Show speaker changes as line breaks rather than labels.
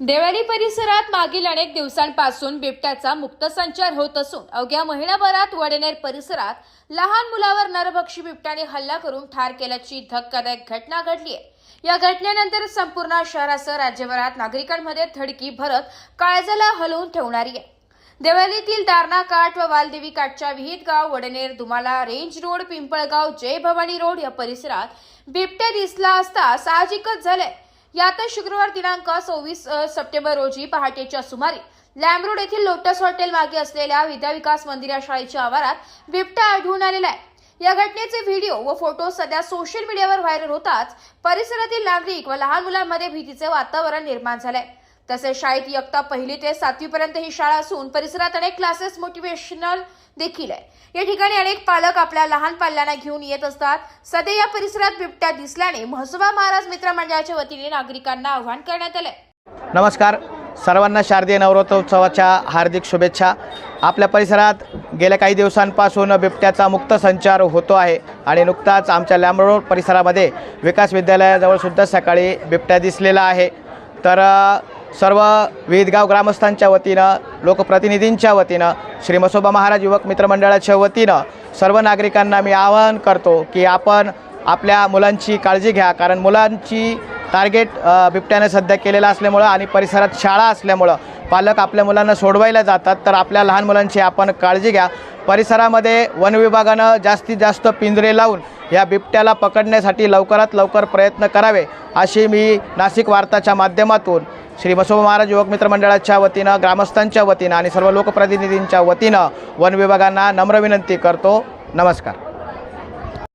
देवळी परिसरात मागील अनेक दिवसांपासून बिबट्याचा मुक्त संचार होत असून अवघ्या महिनाभरात वडनेर परिसरात लहान मुलावर नरभक्षी बिबट्याने हल्ला करून ठार केल्याची धक्कादायक घटना घडली आहे. या घटनेनंतर संपूर्ण शहरासह राज्यभरात नागरिकांमध्ये थडकी भरत काळजाला हलवून ठेवणारी आहे. देवळीतील दारणा काठ व वालदेवी काठच्या Vihitgaon Vadner Dumala range road Pimpalgaon Jai Bhavani road या परिसरात बिबट्या दिसला असता साहजिकच झालंय. यातच शुक्रवार दिनांक सव्वीस सप्टेंबर रोजी पहाटेच्या सुमारे लॅमरोड येथील लोटस हॉटेल मागे असलेल्या विद्या विकास मंदिर या शाळेच्या आवारात बिबट्या आढळून आलेला आहे. या घटनेचे व्हिडिओ व फोटो सध्या सोशल मीडियावर व्हायरल होताच परिसरातील नागरिक व लहान मुलांमध्ये भीतीचे वातावरण निर्माण झालंय. तसेच शाळेत इयत्ता पहिली ते सातवीपर्यंत ही शाळा असून परिसरात अनेक क्लासेस मोटिवेशनल देखील आहे. या ठिकाणी अनेक पालक आपल्या लहान पाल्यांना घेऊन येत असतात. सध्या या परिसरात बिबट्या दिसल्याने म्हसोबा महाराज मित्र मंडळाच्या वतीने नागरिकांना आव्हान करण्यात आलंय.
नमस्कार. सर्वांना शारदीय नवरात्रोत्सवाच्या हार्दिक शुभेच्छा. आपल्या परिसरात गेल्या काही दिवसांपासून बिबट्याचा मुक्त संचार होतो आहे आणि नुकताच आमच्या लॅमरोड परिसरामध्ये विकास विद्यालयाजवळ सुद्धा सकाळी बिबट्या दिसलेला आहे. तर सर्व वेदगाव ग्रामस्थांच्या वतीनं लोकप्रतिनिधींच्या वतीनं श्री मसोबा महाराज युवक मित्रमंडळाच्या वतीनं सर्व नागरिकांना मी आवाहन करतो की आपण आपल्या मुलांची काळजी घ्या. कारण मुलांची टार्गेट बिबट्याने सध्या केलेलं असल्यामुळं आणि परिसरात शाळा असल्यामुळं पालक आपल्या मुलांना सोडवायला जातात तर आपल्या लहान मुलांची आपण काळजी घ्या. परिसरामध्ये वन विभागानं जास्तीत जास्त पिंजरे लावून या बिबट्याला पकडण्यासाठी लवकरात लवकर प्रयत्न करावे अशी मी नाशिक वार्ताच्या माध्यमातून श्री बसव महाराज युवक मित्र मंडळाच्या वतीनं ग्रामस्थांच्या वतीनं आणि सर्व लोकप्रतिनिधींच्या वतीनं वन विभागांना नम्र विनंती करतो. नमस्कार.